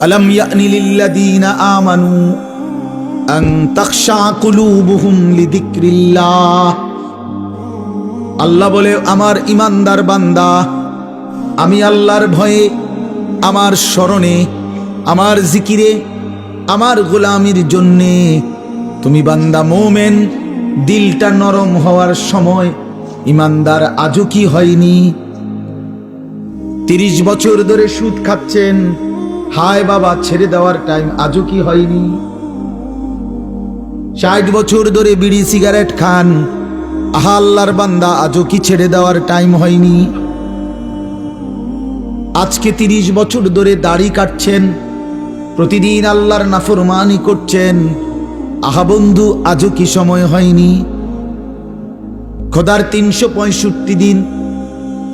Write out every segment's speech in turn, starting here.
ألم يأن للذين آمنوا أن تخشع قلوبهم لذكر الله আল্লাহ বলে আমার ইমানদার বান্দা আমি আল্লাহর ভয়ে আমার স্মরণে আমার জিকিরে আমার গোলামির জন্যে তুমি বান্দা মোমেন দিলটা নরম হওয়ার সময় ইমানদার আজও কি হয়নি তিরিশ বছর ধরে সুদ খাচ্ছেন হায় বাবা, ছেড়ে দেওয়ার টাইম আজও কি হয়নি? ষাট বছর ধরে বিড়ি সিগারেট খান। আহা, আল্লাহর বান্দা, আজও কি ছেড়ে দেওয়ার টাইম হয়নি? আজকে তিরিশ বছর ধরে দাড়ি কাটছেন, প্রতিদিন আল্লাহর নাফরমানি করছেন। আহা বন্ধু, আজও কি সময় হয়নি? খোদার তিনশো পঁয়ষট্টি দিন,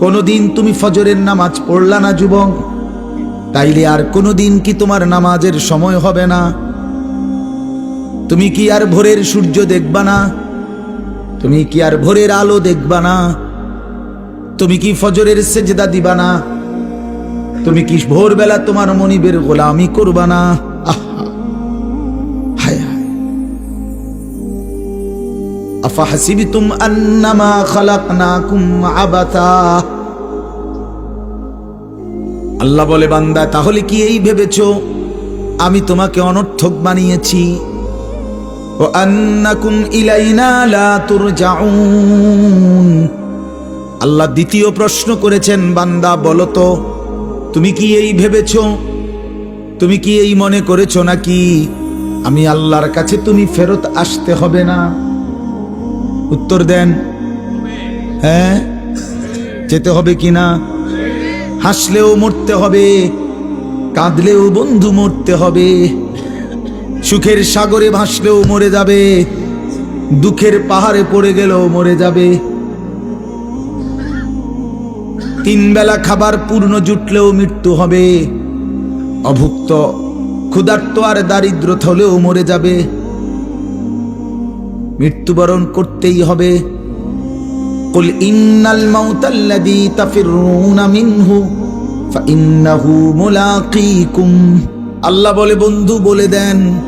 কোনোদিন তুমি ফজরের নামাজ পড়লা না, যুবক? তাইলে আর কোনোদিন কি তোমার নামাজের সময় হবে না? তুমি কি আর ভোরের সূর্য দেখবা না? তুমি কি আর ভোরের আলো দেখবা না? তুমি কি ফজরের সেজদা দিবা না? তুমি কি ভোরবেলা তোমার মনিবের গোলামি করবা না? আহা, হায় হায়। আফাহাসিবতুম আন্নামা খালাকনাকুম আবাতা। আল্লাহ বলে, বান্দা, তাহলে কি এই ভেবেছ? আমি তোমাকে অনর্থক বানিয়েছি। ও আন্নাকুম ইলাইনা আল্লাহ দ্বিতীয় প্রশ্ন করেছেন, বান্দা, বলো তো, তুমি কি এই ভেবেছ? তুমি কি এই মনে করেছ নাকি? আমি আল্লাহর কাছে তুমি ফেরত আসতে হবে না। উত্তর দেন। হ্যাঁ? যেতে হবে কি না? হাসলেও মরতে হবে কাঁদলেও বন্ধু মরতে হবে সুখের সাগরে ভাসলেও মরে যাবে দুঃখের পাহাড়ে পড়ে গেলেও মরে যাবে তিন বেলা খাবার পূর্ণ জুটলেও মৃত্যু হবে অভুক্ত ক্ষুধার্ত আর দারিদ্র হলেও মরে যাবে মৃত্যুবরণ করতেই হবে قل إن الموت الذي تفرون منه فإنه ملاقيكم আল্লাহ বলে, বন্ধু, বলে দেন,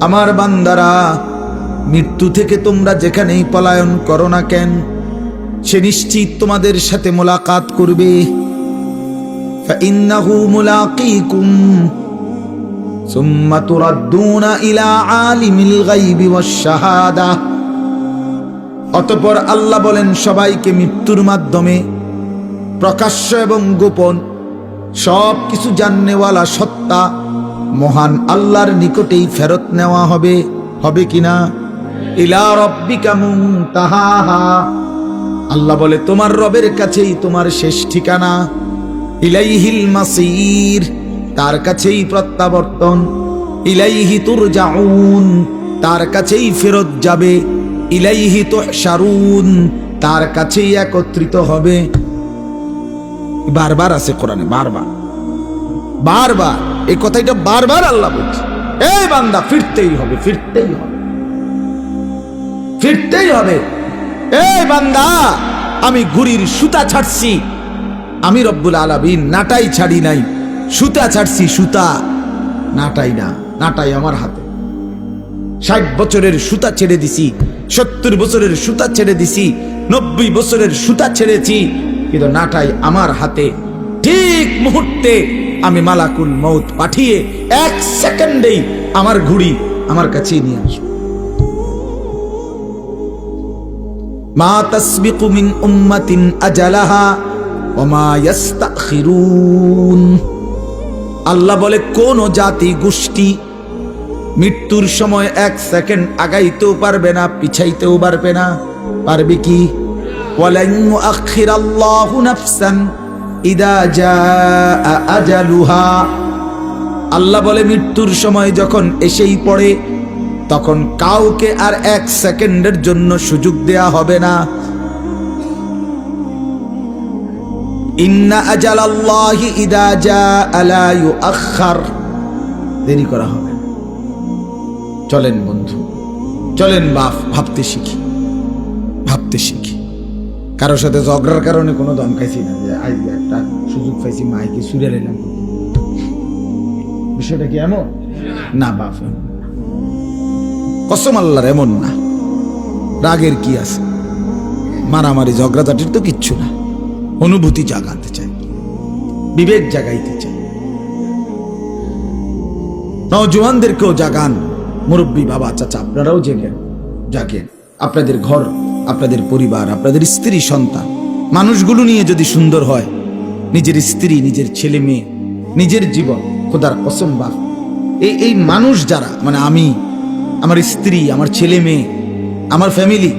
আমার বান্দারা, মৃত্যু থেকে তোমরা যেখানেই পলায়ন করো না কেন, সে নিশ্চিত তোমাদের সাথে মোলাকাত করবে। অতপর আল্লাহ বলেন, সবাইকে মৃত্যুর মাধ্যমে প্রকাশ্য এবং গোপন সব কিছু জাননেওয়ালা সত্তা মহান আল্লাহর নিকটেই ফেরত নেওয়া হবে হবে কিনা? রব্বিকা মুনতাহাহা। আল্লাহ বলে, তোমার রবের কাছেই তোমার শেষ ঠিকানা। ইলাইহিল মাসির, তার কাছেই প্রত্যাবর্তন। ইলাইহি তুরজাউন, তার কাছেই ফেরত যাবে। ইলাইহি তুহশারুন, তার কাছেই একত্রিত হবে। বারবার আছে কোরআনে, বারবার। বারবার। এই কথাটা বারবার আল্লাহ বলছে। এই বান্দা, ফিরতেই হবে ফিরতেই হবে। ফিরতেই হবে। এই বান্দা, আমি ঘুড়ির সুতা ছাড়ছি। আমি রব্বুল আলামিন নাটাই ছাড়ি নাই। সুতা ছাড়ছি, সুতা নাটাই না, নাটাই আমার হাতে। ষাট বছরের সুতা ছেড়ে দিছি, সত্তর বছরের সুতা ছেড়ে দিছি, নব্বই বছরের সুতা ছেড়েছি কিন্তু নাটাই আমার হাতে। ঠিক মুহূর্তে আমি মালাকুল মৌত পাঠিয়ে এক সেকেন্ডেই আমার ঘুড়ি আমার কাছেই নিয়ে আসব। মা তাসবিকু মিন উম্মাতিন আজালাহা ওমা ইয়াস্তাখিরুন। আল্লাহ বলে, কোন জাতি গোষ্ঠী মৃত্যুর সময় এক সেকেন্ড আগাইতেও পারবে না, পিছাইতেও পারবে না, পারবে কি? ওয়ালান ইউআখিরাল্লাহু নাফসান ইদা জাআ আজালুহা। আল্লাহ বলে, মৃত্যুর সময় যখন এসেই পড়ে, তখন কাউকে আর এক সেকেন্ডের জন্য সুযোগ দেয়া হবে না। ইন্না আজালাল্লাহি ইদা জাআ লা ইউআখার দেরি করা হবে। চলেন বন্ধু, চলেন বাপ, ভাবতে শিখি ভাবতে শিখি। কারোর সাথে ঝগড়ার কারণে কোনো দম খাইছি না, যে আজ একটা সুযোগ পাইছি, মাইকে সুরে নিলাম বিষয়টা কি এমন? না বাপ কসম আল্লাহর এমন না। রাগের কি আছে? মারামারি, ঝগড়াঝাটির তো কিচ্ছু না। অনুভূতি জাগাতে চাই। বিবেক জাগাইতে চাই। নওজোয়ানদেরকেও জাগান। মুরব্বী, বাবা, চাচা, আপনারাও জেগেন জাগেন আপনাদের ঘর আপনাদের পরিবার, আপনাদের স্ত্রী, সন্তান। মানুষগুলো নিয়ে যদি সুন্দর হয়, নিজের স্ত্রী, নিজের ছেলে মেয়ে, নিজের জীবন, খোদার বাপ এই এই মানুষ যারা মানে আমি, আমার স্ত্রী, আমার ছেলে মেয়ে, আমার ফ্যামিলি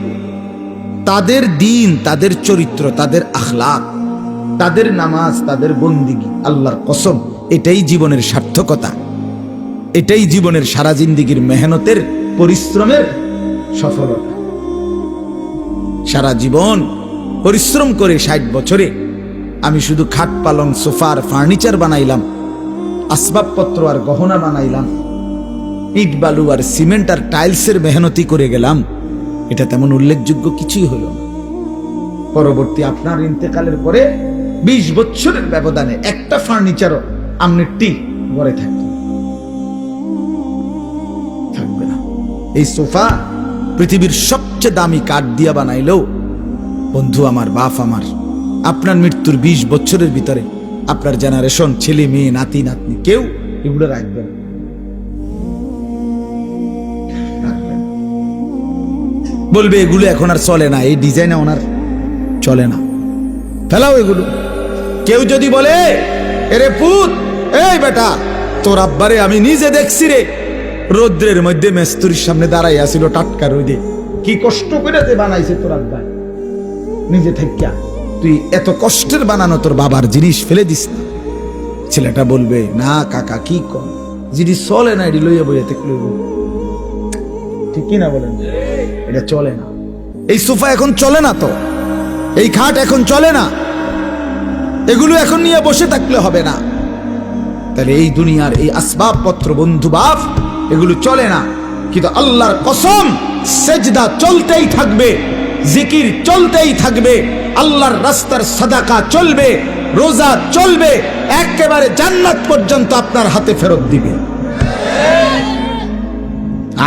তাদের দিন, তাদের চরিত্র, তাদের আখলাক, তাদের নামাজ, তাদের বন্দিগি, আল্লাহর কসম, এটাই জীবনের সার্থকতা। এটাই জীবনের সারা জিন্দিগির মেহনতের, পরিশ্রমের সফলতা। সারা জীবন পরিশ্রম করে ষাট বছরে আমি শুধু খাট পালং, সোফার ফার্নিচার বানাইলাম, আসবাবপত্র আর গহনা বানাইলাম, ইট বালু আর সিমেন্ট আর টাইলসের মেহনতি করে গেলাম। এটা তেমন উল্লেখযোগ্য কিছুই হলো না। পরবর্তী আপনার ইন্তেকালের পরে বিশ বছরের ব্যবধানে একটা ফার্নিচারও আমনের টি গড়ে থাকবে না। এই সোফা পৃথিবীর সবচেয়ে দামি কাঠ দিয়া বানাইলেও, বন্ধু আমার, বাপ আমার, আপনার মৃত্যুর বিশ বছরের ভিতরে আপনার জেনারেশন ছেলে, মেয়ে, নাতি, নাতনি, কেউ এগুলো রাখবে না। বলবে, এগুলো এখন আর চলে না, এই ডিজাইনে ওনার চলে না। ফেলাও এগুলো। কেউ যদি বলে, এরে পুত, এই বেটা, তোর আব্বারে আমি নিজে দেখছি রে। রৌদ্রের মধ্যে মেস্তুরির সামনে দাঁড়াই আসিল টাটকা রোদে। কি কষ্ট করে যে বানাইছে তোর আব্বা। নিজে থাকিয়া তুই এত কষ্টের বানানো তোর বাবার জিনিস ফেলে দিস না। ছেলেটা বলবে না কাকা কি কর জিনিস চলে না এটি লইয়া বইয়া থেকে লইব। ঠিক কি না বলেন? এটা চলে না। এই সোফা এখন চলে না তো? এই খাট এখন চলে না? এগুলো এখন নিয়ে বসে থাকলে হবে না। তাহলে এই দুনিয়ার এই আসবাবপত্র বন্ধু বাপ এগুলো চলে না। কিন্তু আল্লাহর কসম, সেজদা চলতেই থাকবে, জিকির চলতেই থাকবে, আল্লাহর রাস্তার সাদাকা চলবে, রোজা চলবে, একেবারে জান্নাত পর্যন্ত আপনার হাতে ফেরত দিবে।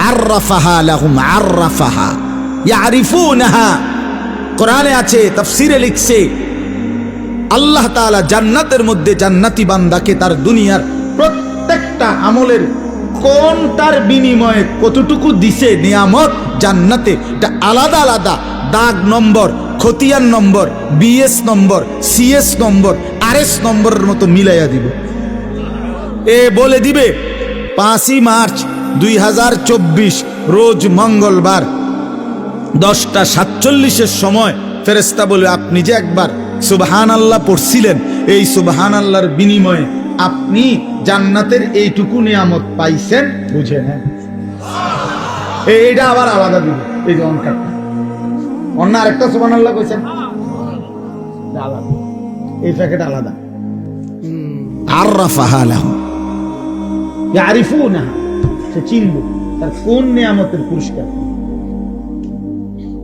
আররাফাহা কোরআনে আছে, তাফসিরে লিখছে, আল্লাহ জান্নাতের মধ্যে জান্নাতি বান্দাকে তার দুনিয়ার প্রত্যেকটা আমলের কোনটার বিনিময়ে কতটুকু দিছে নিয়ামত? জান্নাতে। এটা আলাদা আলাদা। দাগ নম্বর, খতিয়ান number, BS number, CS number, RS নম্বরের মতো মিলাইয়া দিব। এ বলে দিবে, পাঁচই মার্চ দুই হাজার চব্বিশ, রোজ মঙ্গলবার, দশটা সাতচল্লিশের সময় ফেরেস্তা বলে, আপনি যে একবার সুবহান আল্লাহ পড়ছিলেন, এই সুবহান আল্লাহর বিনিময়ে আপনি জান্নাতের এইটুকু নিয়ামত পাইছেন বুঝে নেন। এইটা আবার আলাদা দিব এই যে অনকারটা অন্য আরেকটা সুবহান আল্লাহ কইছেন আলাদা। এই প্যাকেট আলাদা। আর রাফাহা লাহু। ইয়ারিফুনা সে চিনব তার কোন নিয়ামতের পুরস্কার।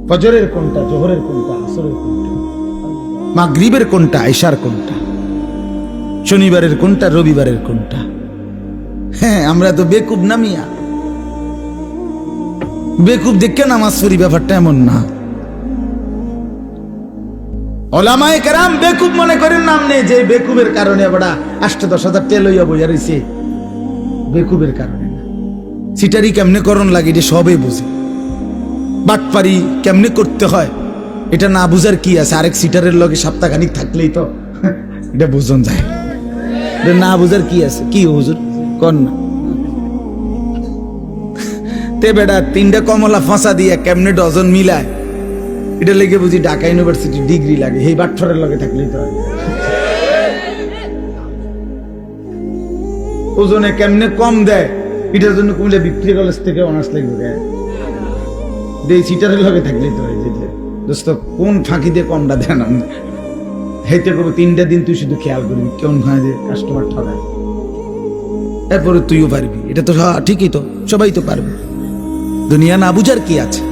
ফজরের কোনটা জোহরের কোনটা আসরের কোনটা। মাগরিবের কোনটা আয়সার কোনটা। শনিবারের কোনটা, রবিবারের কোনটা? হ্যাঁ আমরা তো বেকুব নামিয়া বেকুব দেখে নামাজ পড়ি, ব্যাপারটা এমন না। ওলামায়ে কেরাম বেকুব মনে করেন নাম নেই, যে বেকুবের কারণে বড়া আষ্ট দশ হাজার তেল হইয়া বইয়া রয়েছে বেকুবের কারণে না। সিটারি কেমনে করণ লাগে, এটা সবে বুঝে। বাটপারি কেমনে করতে হয়, এটা না বুঝার কি আছে? আরেক সিটারের লগে সপ্তাহখানিক থাকলেই তো, এটা বুঝন যায়। না বুঝার কি আছে? কি হুজুর? কর না। তে বেটা, তিনটা কমলা ফাঁসা দিয়া কেমনে ডজন মিলায়? এটা লেগে বুঝি ঢাকা ইউনিভার্সিটি ডিগ্রি লাগে এই বাটফরের লগে থাকলেই তো ওজনে কেমনে কম দেয়, এটার জন্য কুমিল্লা বিক্রি কলেজ থেকে অনার্স লাগবে দেয় সিটারের লগে থাকলেই তো দোস্ত, কোন ফাঁকি দিয়ে কমটা দেন হেতে করব, তিনটা দিন তুই শুধু খেয়াল করবি, কেমন হয় যে কাস্টমার ঠকায়। এরপরে তুইও পারবি, এটা তো ঠিকই তো, সবাই তো পারবে। দুনিয়া না বুঝার কি আছে?